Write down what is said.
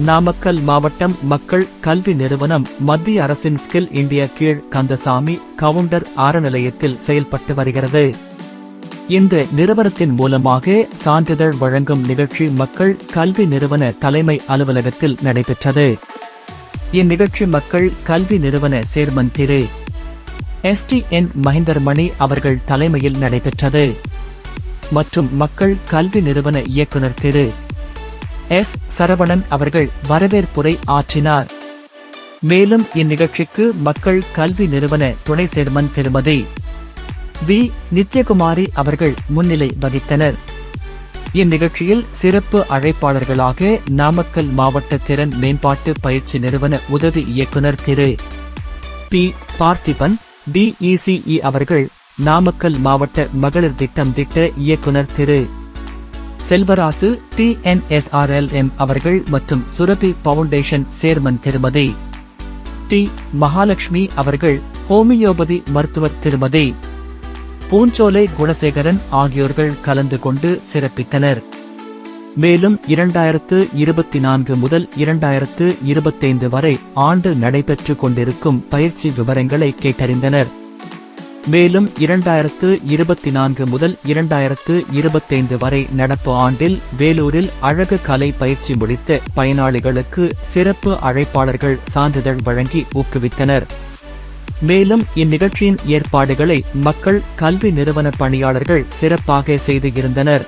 நாமக்கல் மாவட்டம் மக்கள் கல்வி நிறுவனம் மத்திய அரசின் ஸ்கில் இந்தியா கீழ் கந்தசாமி கவுண்டர் அறநிலையத்தில் செயல்பட்டு வருகிறது. இந்த நிறுவனத்தின் மூலமாக சான்றிதழ் வழங்கும் நிகழ்ச்சி மக்கள் கல்வி நிறுவன தலைமை அலுவலகத்தில் நடைபெற்றது. இந்நிகழ்ச்சி மக்கள் கல்வி நிறுவன chairman Thiru. S D N Mahendarmani அவர்கள் தலைமையில் நடைபெற்றது. மற்றும் மக்கள் கல்வி நிறுவன இயக்குனர் திரு. எஸ். சரவணன் அவர்கள் வரவேற்புரை ஆற்றினார். மேலும் இந்நிகழ்ச்சிக்கு மக்கள் கல்வி நிறுவன துணை சேர்மன் திருமதி வி. நித்யகுமாரி அவர்கள் முன்னிலை வகித்தனர். இந்நிகழ்ச்சியில் சிறப்பு அழைப்பாளர்களாக நாமக்கல் மாவட்ட திறன் மேம்பாட்டு பயிற்சி நிறுவன உதவி இயக்குனர் திரு பி. பார்த்திபன் டிஇசிஇ அவர்கள் நாமக்கல் மாவட்ட மகளிர் திட்டம் திட்ட இயக்குனர் Thiru Selvarasu D N SRL M அவர்கள் மற்றும் Surabhi foundation chairman Thirumathi. D. Mahalakshmi அவர்கள் ஹோமியோபதி மருத்துவர் திருமதி. பூஞ்சோலை குணசேகரன் ஆகியோர்கள் கலந்து கொண்டு சிறப்பித்தனர். மேலும் இரண்டாயிரத்து இருபத்தி நான்கு முதல் இரண்டாயிரத்து இருபத்தைந்து வரை ஆண்டு நடைபெற்றுக் கொண்டிருக்கும் பயிற்சி விவரங்களை கேட்டறிந்தனர். மேலும் இரண்டாயிரத்து இருபத்தி நான்கு முதல் இரண்டாயிரத்து இருபத்தைந்து வரை நடப்பு ஆண்டில் வேலூரில் அழகு கலை பயிற்சி முடித்த பயனாளிகளுக்கு சிறப்பு அழைப்பாளர்கள் சான்றிதழ் வழங்கி ஊக்குவித்தனர். மேலும் இந்நிகழ்ச்சியின் ஏற்பாடுகளை மக்கள் கல்வி நிறுவன பணியாளர்கள் சிறப்பாக செய்து இருந்தனர்.